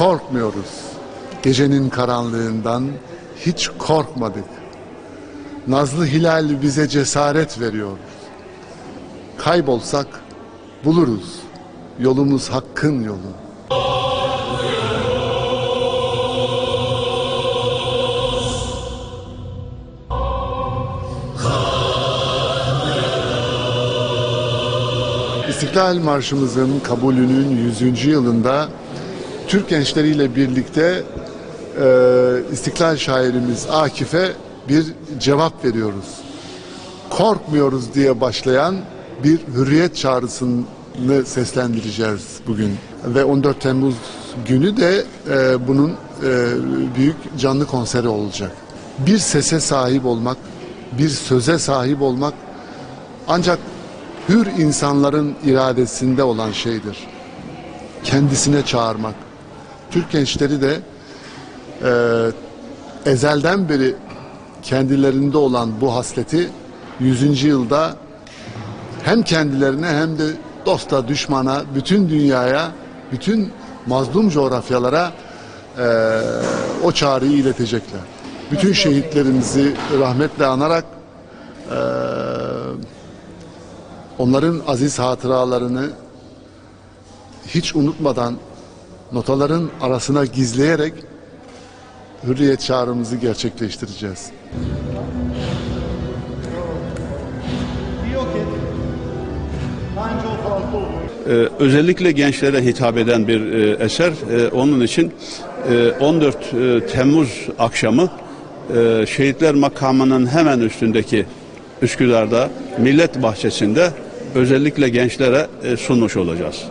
korkmuyoruz. Gecenin karanlığından hiç korkmadık. Nazlı hilal bize cesaret veriyor. Kaybolsak buluruz. Yolumuz hakkın yolu. İstiklal Marşımızın kabulünün 100. yılında Türk gençleriyle birlikte e, İstiklal şairimiz Akif'e bir cevap veriyoruz. Korkmuyoruz diye başlayan bir hürriyet çağrısını seslendireceğiz bugün. Ve 14 Temmuz günü de e, bunun e, büyük canlı konseri olacak. Bir sese sahip olmak, bir söze sahip olmak ancak hür insanların iradesinde olan şeydir. Kendisine çağırmak. Türk gençleri de e, ezelden beri kendilerinde olan bu hasleti 100. yılda hem kendilerine hem de dosta, düşmana, bütün dünyaya, bütün mazlum coğrafyalara e, o çağrıyı iletecekler. Bütün şehitlerimizi rahmetle anarak e, onların aziz hatıralarını hiç unutmadan notaların arasına gizleyerek hürriyet çağrımızı gerçekleştireceğiz. Ee, özellikle gençlere hitap eden bir e, eser. Ee, onun için e, 14 e, Temmuz akşamı e, Şehitler Makamı'nın hemen üstündeki Üsküdar'da Millet Bahçesi'nde özellikle gençlere e, sunmuş olacağız.